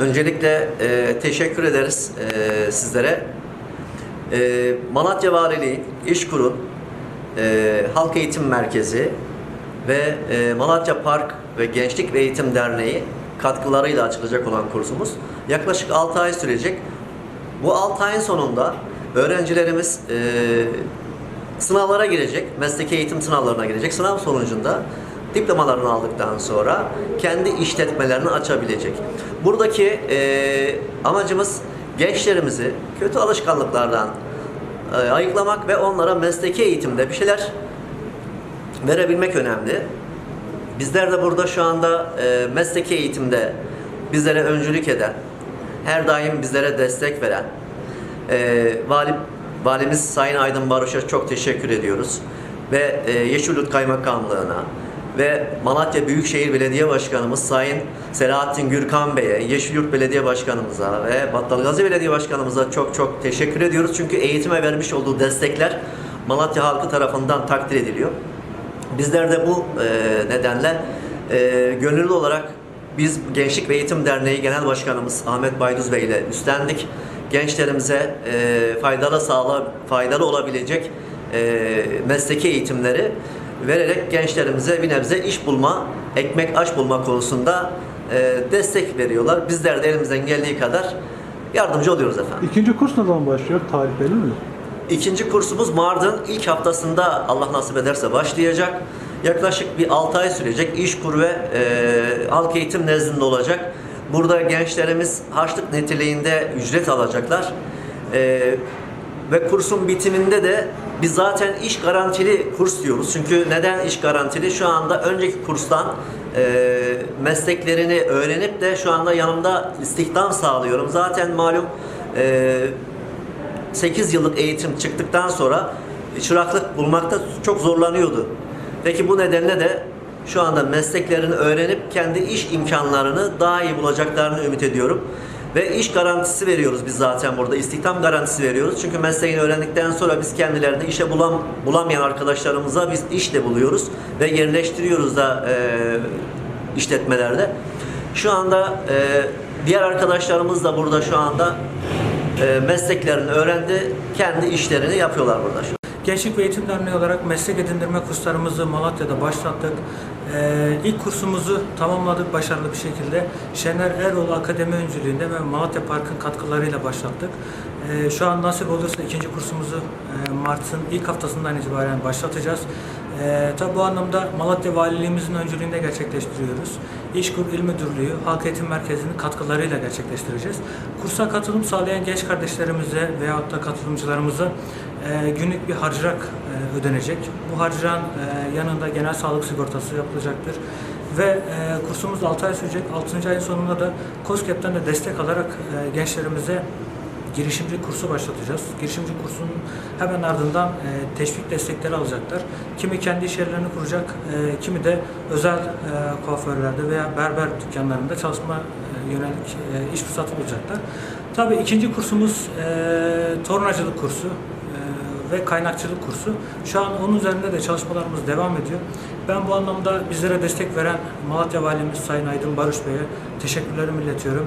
Öncelikle e, teşekkür ederiz e, sizlere. E, Malatya Valiliği, İşkur'un e, Halk Eğitim Merkezi ve e, Malatya Park ve Gençlik ve Eğitim Derneği katkılarıyla açılacak olan kursumuz yaklaşık 6 ay sürecek. Bu 6 ayın sonunda öğrencilerimiz e, sınavlara girecek, mesleki eğitim sınavlarına girecek. Sınav sonucunda diplomalarını aldıktan sonra kendi işletmelerini açabilecek. Buradaki e, amacımız gençlerimizi kötü alışkanlıklardan e, ayıklamak ve onlara mesleki eğitimde bir şeyler verebilmek önemli. Bizler de burada şu anda e, mesleki eğitimde bizlere öncülük eden, her daim bizlere destek veren, e, vali, valimiz Sayın Aydın Baruş'a çok teşekkür ediyoruz. Ve e, Yeşilyurt Kaymakamlığı'na ve Malatya Büyükşehir Belediye Başkanımız Sayın Selahattin Gürkan Bey'e, Yeşilyurt Belediye Başkanımıza ve Battalgazi Belediye Başkanımıza çok çok teşekkür ediyoruz. Çünkü eğitime vermiş olduğu destekler Malatya halkı tarafından takdir ediliyor. Bizler de bu e, nedenle e, gönüllü olarak biz Gençlik ve Eğitim Derneği Genel Başkanımız Ahmet Bayduz Bey ile üstlendik. Gençlerimize e, faydalı sağla faydalı olabilecek mesleki eğitimleri vererek gençlerimize bir nebze iş bulma, ekmek aş bulma konusunda e, destek veriyorlar. Bizler de elimizden geldiği kadar yardımcı oluyoruz efendim. İkinci kurs ne zaman başlıyor? Tarih belli mi? İkinci kursumuz Mardin ilk haftasında Allah nasip ederse başlayacak. Yaklaşık bir 6 ay sürecek. İşkur ve e, halk eğitim nezdinde olacak. Burada gençlerimiz harçlık niteliğinde ücret alacaklar. E, ve kursun bitiminde de biz zaten iş garantili kurs diyoruz. Çünkü neden iş garantili? Şu anda önceki kurstan e, mesleklerini öğrenip de şu anda yanımda istihdam sağlıyorum. Zaten malum e, 8 yıllık eğitim çıktıktan sonra çıraklık bulmakta çok zorlanıyordu. Peki bu nedenle de şu anda mesleklerini öğrenip kendi iş imkanlarını daha iyi bulacaklarını ümit ediyorum. Ve iş garantisi veriyoruz biz zaten burada. İstihdam garantisi veriyoruz. Çünkü mesleğini öğrendikten sonra biz kendilerinde işe bulam, bulamayan arkadaşlarımıza biz iş de buluyoruz ve yerleştiriyoruz da e, işletmelerde. Şu anda e, diğer arkadaşlarımız da burada şu anda e, mesleklerini öğrendi, kendi işlerini yapıyorlar burada şu. Gençlik ve Eğitim Derneği olarak meslek edindirme kurslarımızı Malatya'da başlattık. Ee, ilk kursumuzu tamamladık başarılı bir şekilde. Şener Eroğlu Akademi öncülüğünde ve Malatya Park'ın katkılarıyla başlattık. Ee, şu an nasip olursa ikinci kursumuzu e, Mart'ın ilk haftasından itibaren başlatacağız. Ee, tabi bu anlamda Malatya Valiliğimizin öncülüğünde gerçekleştiriyoruz. İşkur İl Müdürlüğü, Halk Eğitim Merkezi'nin katkılarıyla gerçekleştireceğiz. Kursa katılım sağlayan genç kardeşlerimize veyahut da katılımcılarımıza e, günlük bir harcırak e, ödenecek. Bu harcırağın e, yanında genel sağlık sigortası yapılacaktır. Ve e, kursumuz 6 ay sürecek. 6. ayın sonunda da COSGAP'ten de destek alarak e, gençlerimize girişimci kursu başlatacağız. Girişimci kursunun hemen ardından e, teşvik destekleri alacaklar. Kimi kendi iş kuracak, e, kimi de özel e, kuaförlerde veya berber dükkanlarında çalışma e, yönelik e, iş fırsatı bulacaklar. Tabii ikinci kursumuz e, tornacılık kursu e, ve kaynakçılık kursu. Şu an onun üzerinde de çalışmalarımız devam ediyor. Ben bu anlamda bizlere destek veren Malatya Valimiz Sayın Aydın Barış Bey'e teşekkürlerimi iletiyorum.